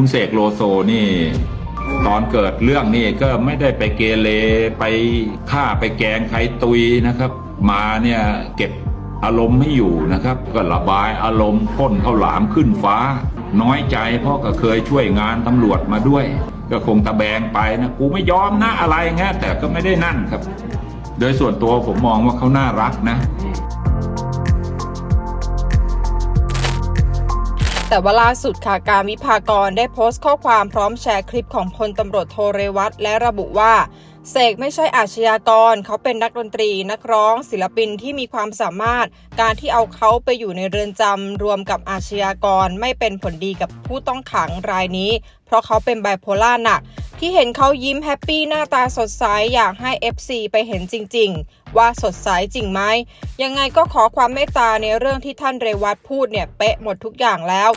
คุณเสกโลโซนี่ ตอนเกิดเรื่องนี่ก็ไม่ได้ไปเกเรไปฆ่าไปแกงใครตุยนะครับ มาเนี่ยเก็บอารมณ์ไม่อยู่นะครับ ก็ระบายอารมณ์พ่นข้าวหลามขึ้นฟ้า น้อยใจเพราะก็เคยช่วยงานตำรวจมาด้วย ก็คงตะแบงไปนะ กูไม่ยอมนะอะไรเงี้ยแต่ก็ไม่ได้นั่นครับ โดยส่วนตัวผมมองว่าเขาน่ารักนะ แต่ว่าล่าสุดค่ะการวิพากรได้โพสต์ข้อความพร้อมแชร์คลิปของพลตำรวจโทเรวัตและระบุว่าเสกไม่ใช่อาชญากร เขาเป็นนักดนตรี นักร้อง ศิลปินที่มีความสามารถ การที่เอาเขาไปอยู่ในเรือนจำรวมกับอาชญากรไม่เป็นผลดีกับผู้ต้องขังรายนี้ เพราะเขาเป็นไบโพล่าหนัก ที่เห็นเขายิ้มแฮปปี้หน้าตาสดใสอยากให้ FC ไปเห็นจริง ๆ ว่าสดใสจริงไหมยังไงก็ขอความเมตตาในเรื่องที่ท่านเรวัตพูดเนี่ยเป๊ะหมดทุกอย่างแล้ว